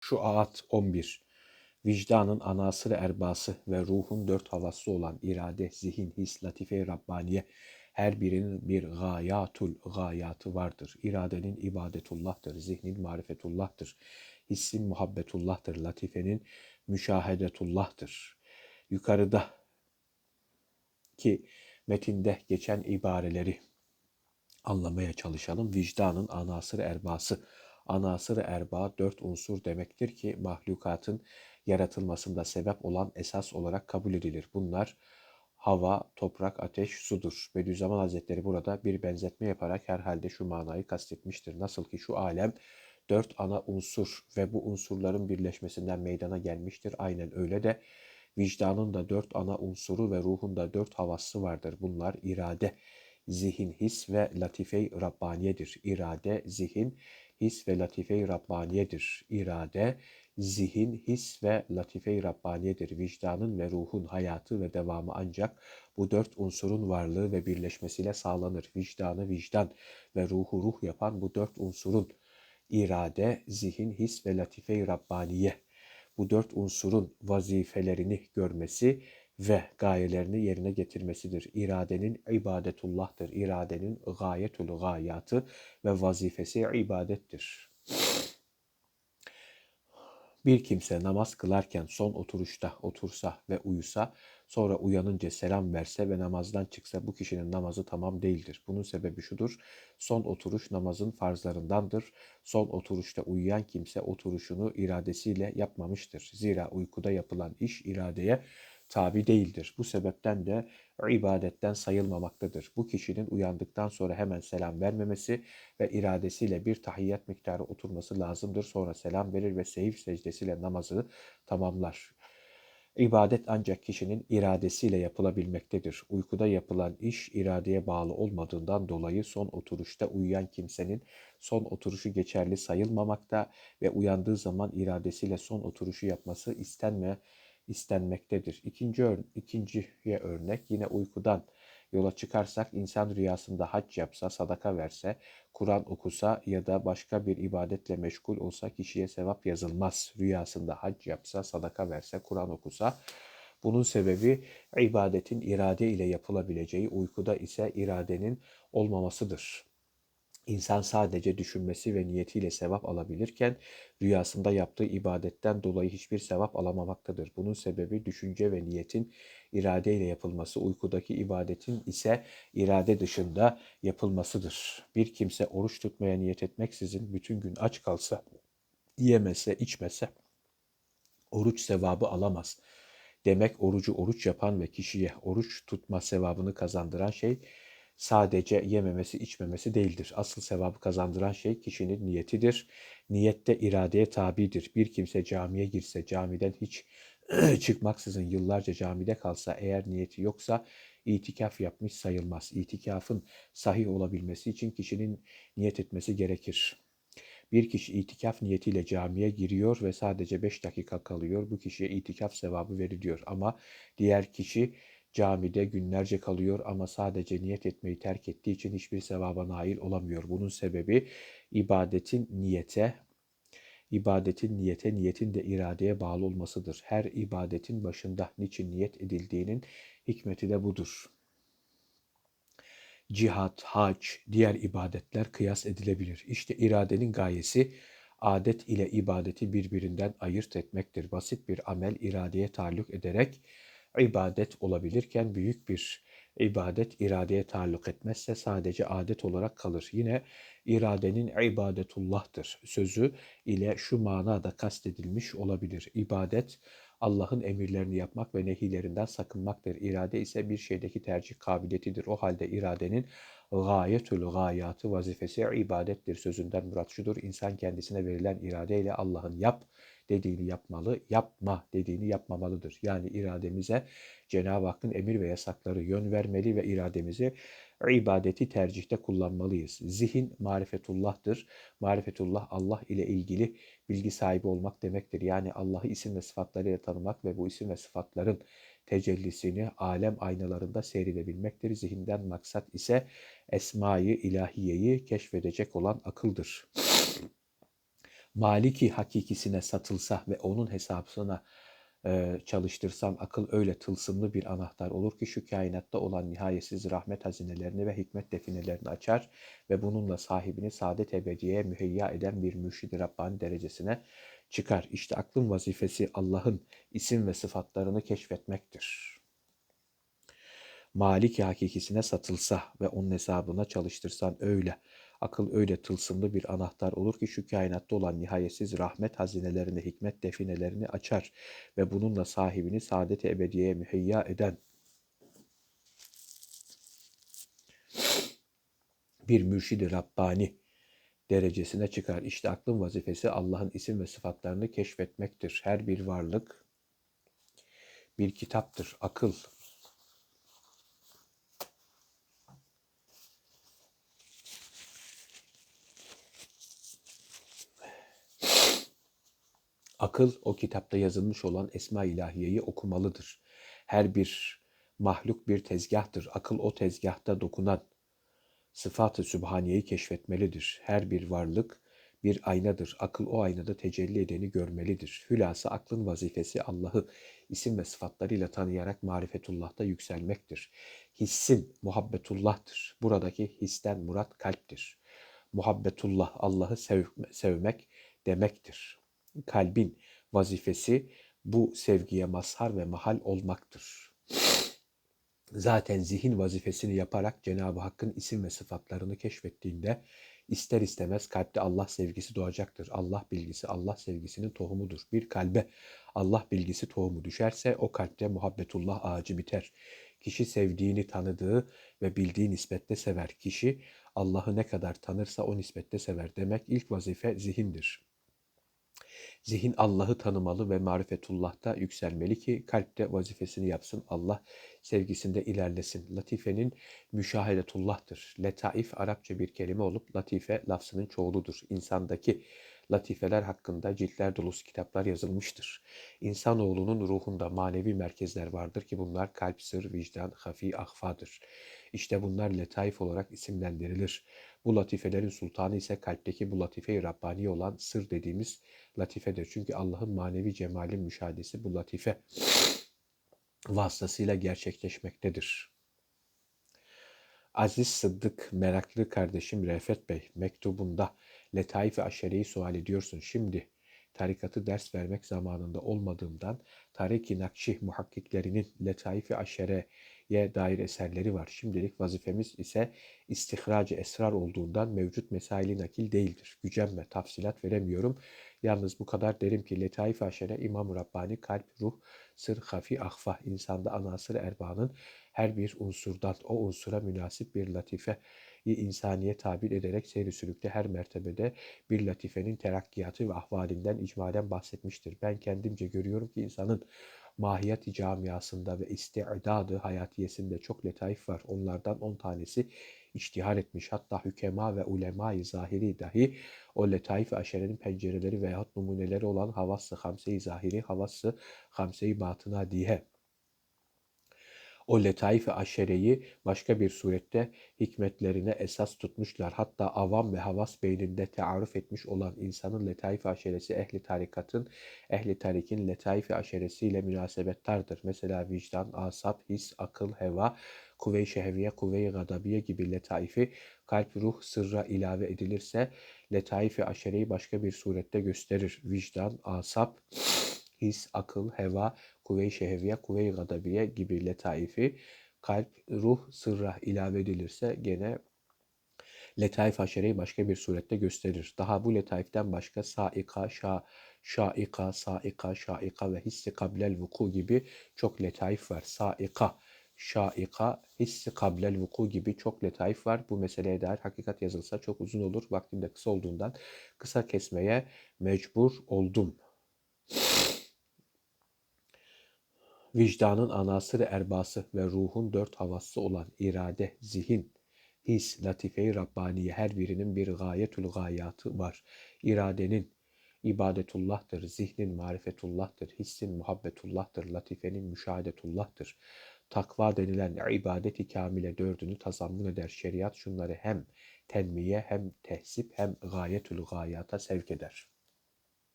Şu Şuaat 11 Vicdanın anasır erbası ve ruhun dört havası olan irade, zihin, his, latife, Rabbaniye her birinin bir gayatul gayatı vardır. İradenin ibadetullah'tır, zihnin marifetullah'tır, hissin muhabbetullah'tır, latifenin müşahedetullah'tır. Yukarıda ki metinde geçen ibareleri anlamaya çalışalım. Vicdanın anasır erbası. Anasır erba dört unsur demektir ki mahlukatın yaratılmasında sebep olan esas olarak kabul edilir. Bunlar hava, toprak, ateş, sudur. Bediüzzaman Hazretleri burada bir benzetme yaparak herhalde şu manayı kastetmiştir. Nasıl ki şu alem dört ana unsur ve bu unsurların birleşmesinden meydana gelmiştir. Aynen öyle de vicdanın da dört ana unsuru ve ruhun da dört havası vardır. Bunlar irade, zihin, his ve latife-i Rabbaniyedir. İrade, zihin, his ve latife-i Rabbaniyedir. İrade, zihin, his ve latife-i Rabbaniyedir. Vicdanın ve ruhun hayatı ve devamı ancak bu dört unsurun varlığı ve birleşmesiyle sağlanır. Vicdanı vicdan ve ruhu ruh yapan bu dört unsurun irade, zihin, his ve latife-i Rabbaniye bu dört unsurun vazifelerini görmesi ve gayelerini yerine getirmesidir. İradenin ibadetullah'tır. İradenin gayetul gayatı ve vazifesi ibadettir. Bir kimse namaz kılarken son oturuşta otursa ve uyusa, sonra uyanınca selam verse ve namazdan çıksa bu kişinin namazı tamam değildir. Bunun sebebi şudur, son oturuş namazın farzlarındandır. Son oturuşta uyuyan kimse oturuşunu iradesiyle yapmamıştır. Zira uykuda yapılan iş iradeye tabi değildir. Bu sebepten de ibadetten sayılmamaktadır. Bu kişinin uyandıktan sonra hemen selam vermemesi ve iradesiyle bir tahiyyat miktarı oturması lazımdır. Sonra selam verir ve seyif secdesiyle namazı tamamlar. İbadet ancak kişinin iradesiyle yapılabilmektedir. Uykuda yapılan iş iradeye bağlı olmadığından dolayı son oturuşta uyuyan kimsenin son oturuşu geçerli sayılmamakta ve uyandığı zaman iradesiyle son oturuşu yapması istenme istenmektedir. İkinci ör ikinciye örnek yine uykudan yola çıkarsak insan rüyasında hac yapsa, sadaka verse, Kur'an okusa ya da başka bir ibadetle meşgul olsa kişiye sevap yazılmaz. Rüyasında hac yapsa, sadaka verse, Kur'an okusa bunun sebebi ibadetin irade ile yapılabileceği, uykuda ise iradenin olmamasıdır. İnsan sadece düşünmesi ve niyetiyle sevap alabilirken rüyasında yaptığı ibadetten dolayı hiçbir sevap alamamaktadır. Bunun sebebi düşünce ve niyetin iradeyle yapılması, uykudaki ibadetin ise irade dışında yapılmasıdır. Bir kimse oruç tutmaya niyet etmeksizin bütün gün aç kalsa, yemese, içmese oruç sevabı alamaz. Demek orucu oruç yapan ve kişiye oruç tutma sevabını kazandıran şey sadece yememesi, içmemesi değildir. Asıl sevabı kazandıran şey kişinin niyetidir. Niyette iradeye tabidir. Bir kimse camiye girse, camiden hiç çıkmaksızın yıllarca camide kalsa, eğer niyeti yoksa itikaf yapmış sayılmaz. İtikafın sahih olabilmesi için kişinin niyet etmesi gerekir. Bir kişi itikaf niyetiyle camiye giriyor ve sadece 5 dakika kalıyor. Bu kişiye itikaf sevabı veriliyor. Ama diğer kişi Camide günlerce kalıyor ama sadece niyet etmeyi terk ettiği için hiçbir sevaba nail olamıyor. Bunun sebebi ibadetin niyete, ibadetin niyete, niyetin de iradeye bağlı olmasıdır. Her ibadetin başında niçin niyet edildiğinin hikmeti de budur. Cihat, hac, diğer ibadetler kıyas edilebilir. İşte iradenin gayesi adet ile ibadeti birbirinden ayırt etmektir. Basit bir amel iradeye taalluk ederek ibadet olabilirken büyük bir ibadet iradeye taalluk etmezse sadece adet olarak kalır. Yine iradenin ibadetullah'tır sözü ile şu manada kastedilmiş olabilir. İbadet Allah'ın emirlerini yapmak ve nehilerinden sakınmaktır. İrade ise bir şeydeki tercih kabiliyetidir. O halde iradenin gayetül gayatı vazifesi ibadettir sözünden murat şudur. İnsan kendisine verilen iradeyle Allah'ın yap dediğini yapmalı, yapma dediğini yapmamalıdır. Yani irademize Cenab-ı Hakk'ın emir ve yasakları yön vermeli ve irademizi ibadeti tercihte kullanmalıyız. Zihin marifetullah'tır. Marifetullah Allah ile ilgili bilgi sahibi olmak demektir. Yani Allah'ı isim ve sıfatlarıyla tanımak ve bu isim ve sıfatların tecellisini alem aynalarında seyredebilmektir. Zihinden maksat ise esmayı ilahiyeyi keşfedecek olan akıldır. Maliki hakikisine satılsa ve onun hesabına e, çalıştırsan akıl öyle tılsımlı bir anahtar olur ki şu kainatta olan nihayetsiz rahmet hazinelerini ve hikmet definelerini açar ve bununla sahibini saadet ebediyeye müheyya eden bir mürşid-i Rabbani derecesine çıkar. İşte aklın vazifesi Allah'ın isim ve sıfatlarını keşfetmektir. Maliki hakikisine satılsa ve onun hesabına çalıştırsan öyle Akıl öyle tılsımlı bir anahtar olur ki şu kainatta olan nihayetsiz rahmet hazinelerini, hikmet definelerini açar ve bununla sahibini saadet-i ebediyeye müheyya eden bir mürşidi Rabbani derecesine çıkar. İşte aklın vazifesi Allah'ın isim ve sıfatlarını keşfetmektir. Her bir varlık bir kitaptır. Akıl Akıl o kitapta yazılmış olan Esma ilahiyeyi okumalıdır. Her bir mahluk bir tezgahtır. Akıl o tezgahta dokunan sıfatı sübhaniyeyi keşfetmelidir. Her bir varlık bir aynadır. Akıl o aynada tecelli edeni görmelidir. Hülasa aklın vazifesi Allah'ı isim ve sıfatlarıyla tanıyarak marifetullah'ta yükselmektir. Hissin muhabbetullah'tır. Buradaki histen murat kalptir. Muhabbetullah Allah'ı sev sevmek demektir kalbin vazifesi bu sevgiye mazhar ve mahal olmaktır. Zaten zihin vazifesini yaparak Cenab-ı Hakk'ın isim ve sıfatlarını keşfettiğinde ister istemez kalpte Allah sevgisi doğacaktır. Allah bilgisi Allah sevgisinin tohumudur. Bir kalbe Allah bilgisi tohumu düşerse o kalpte muhabbetullah ağacı biter. Kişi sevdiğini tanıdığı ve bildiği nispette sever. Kişi Allah'ı ne kadar tanırsa o nispette sever. Demek ilk vazife zihindir. Zihin Allah'ı tanımalı ve marifetullah'ta yükselmeli ki kalpte vazifesini yapsın. Allah sevgisinde ilerlesin. Latifenin müşahedetullah'tır. Letaif Arapça bir kelime olup latife lafzının çoğuludur. İnsandaki latifeler hakkında ciltler dolusu kitaplar yazılmıştır. İnsanoğlunun ruhunda manevi merkezler vardır ki bunlar kalp, sır, vicdan, hafi, ahfadır. İşte bunlar letaif olarak isimlendirilir. Bu latifelerin sultanı ise kalpteki bu latife-i Rabbani olan sır dediğimiz latifedir. Çünkü Allah'ın manevi cemalin müşahedesi bu latife vasıtasıyla gerçekleşmektedir. Aziz Sıddık, meraklı kardeşim Refet Bey mektubunda Letaif-i Aşere'yi sual ediyorsun. Şimdi tarikatı ders vermek zamanında olmadığımdan Tarik-i Nakşih muhakkiklerinin Letaif-i Aşere'ye dair eserleri var. Şimdilik vazifemiz ise istihrac esrar olduğundan mevcut mesaili nakil değildir. Gücenme, tafsilat veremiyorum. Yalnız bu kadar derim ki Letaif-i Aşere İmam Rabbani kalp, ruh, sır, hafi, ahfa insanda anasır erbanın her bir unsurdan o unsura münasip bir latife insaniye tabir ederek seyri sülükte her mertebede bir latifenin terakkiyatı ve ahvalinden icmalen bahsetmiştir. Ben kendimce görüyorum ki insanın mahiyeti camiasında ve istidadı hayatiyesinde çok letaif var. Onlardan 10 tanesi iştihar etmiş. Hatta hükema ve ulema-i zahiri dahi o letaif aşerenin pencereleri veyahut numuneleri olan havası hamse-i zahiri, havası hamse-i batına diye o letaif-i aşereyi başka bir surette hikmetlerine esas tutmuşlar. Hatta avam ve havas beyninde tearruf etmiş olan insanın letaif-i aşeresi ehli tarikatın, ehli tarikin letaif-i aşeresiyle münasebettardır. Mesela vicdan, asap, his, akıl, heva, kuvve-i şehviye, kuvve-i gadabiye gibi letaifi kalp, ruh, sırra ilave edilirse letaif-i aşereyi başka bir surette gösterir. Vicdan, asap, his, akıl, heva, kuvve-i şehviye, kuvve-i gadabiye gibi letaifi kalp, ruh, sırra ilave edilirse gene letaif haşereyi başka bir surette gösterir. Daha bu letaiften başka saika, şa, şaika, saika, şaika ve hissi kablel vuku gibi çok letaif var. Saika, şaika, hissi kablel vuku gibi çok letaif var. Bu meseleye dair hakikat yazılsa çok uzun olur. Vaktim de kısa olduğundan kısa kesmeye mecbur oldum. Vicdanın anasır erbası ve ruhun dört havası olan irade, zihin, his, latife-i Rabbaniye her birinin bir gayetül gayatı var. İradenin ibadetullah'tır, zihnin marifetullah'tır, hissin muhabbetullah'tır, latifenin müşahedetullah'tır. Takva denilen ibadeti kamile dördünü tazammun eder. Şeriat şunları hem tenmiye hem tehsip hem gayetül gayata sevk eder.